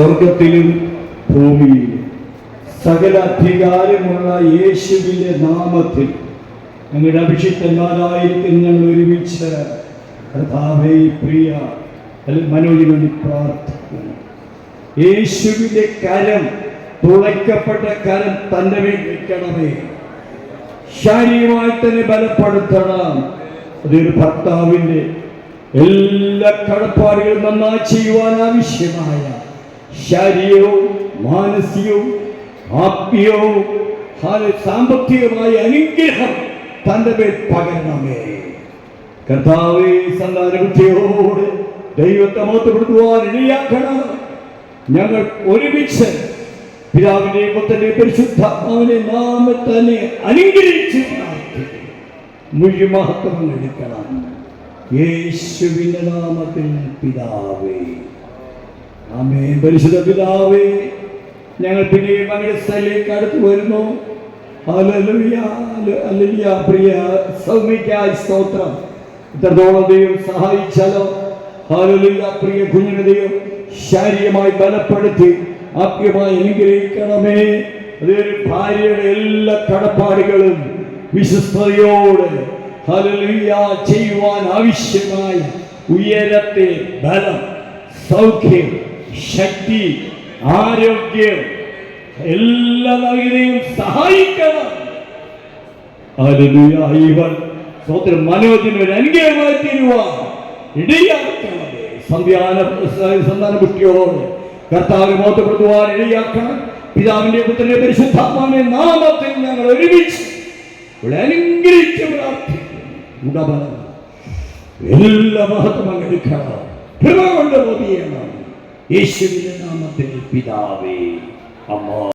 സ്വർഗത്തിലും ഭൂമിയിലും സകല അധികാരമുള്ള യേശുവിന്റെ നാമത്തിൽ ഞങ്ങളുടെ അഭിഷിക്തന്മാരായിരിക്കും ഞങ്ങൾ ഒരുമിച്ച് കർത്താവേ പ്രിയ മനോജിന് വേണ്ടി പ്രാർത്ഥിക്കുന്നു. യേശുവിന്റെ കരം തുളയ്ക്കപ്പെട്ട കരം തന്നെ വെക്കണമേ. ശാരീരമായി തന്നെ ബലപ്പെടുത്തണം. അതൊരു ഭർത്താവിന്റെ എല്ലാ കടപ്പാടുകളും നന്നായി ചെയ്യുവാൻ ആവശ്യമായ ശാരീരവും മാനസികവും ആത്മീയവും സാമ്പത്തികമായ അനുഗ്രഹം തന്റെ മേൽ പകരണമേ. കർത്താവേ സന്താനബുദ്ധിയോട് ദൈവത്തെ മോത്തപ്പെടുത്തുവാൻ ഇടയാക്കണം ഞങ്ങൾ ഒരുമിച്ച് പിതാവിനെ പരിശുദ്ധ അവനെ നാം തന്നെ അനുഗ്രഹിച്ച്. മുഴുവൻ മഹത്വം എടുക്കണം. യേശുവിന്റെ നാമത്തിൽ പിതാവേ. ആമേ പരിശുദ്ധ പിതാവേ ഞങ്ങൾ പിന്നെയും അങ്ങയുടെ സ്ഥലത്തേക്ക് അടുത്ത് വരുന്നു. പ്രിയ സൗമ്യക്കായി സ്തോത്രം. ഇത്രത്തോളം ദൈവം സഹായിച്ചാലോ? ഹാലലുയ പ്രിയ കുഞ്ഞിനെ ദൈവം ശാരീരമായി ബലപ്പെടുത്തി ആത്മീയമായി അനുഗ്രഹിക്കണമേ. അതൊരു ഭാര്യയുടെ എല്ലാ കടപ്പാടുകളും വിശ്വസ്തയോട് ഹല്ലേലൂയ ചെയ്യുവാൻ ആവശ്യമായ ഉയരത്തെ ബലം സൗഖ്യം ശക്തി ആരോഗ്യം എല്ലാ നൽകിയും സഹായിക്കണം. ഇവൻ സ്വന്തം മനോജിന് ഒരു അനുഗ്രഹമായി തീരുവാൻ ഇടയാക്കണമേ സന്ധ്യാന സന്താന കുട്ടിയോട് കർത്താവിനെ ബോധപ്പെടുത്തുവാൻ ഇടയാക്കണം. പിതാവിന്റെ പുത്രന്റെ പരിശുദ്ധാത്മാവിന്റെ നാമത്തിൽ ഞങ്ങൾ ഒരുമിച്ച് ഇവിടെ അനുഗ്രഹിച്ച് പ്രാർത്ഥിക്കുന്നു. ഉടമ എല്ലാ മഹത്വം എടുക്കണം. കൊണ്ട് പൊതിയണം യേശുവിന്റെ നാമത്തിൽ പിതാവേ അമ്മ.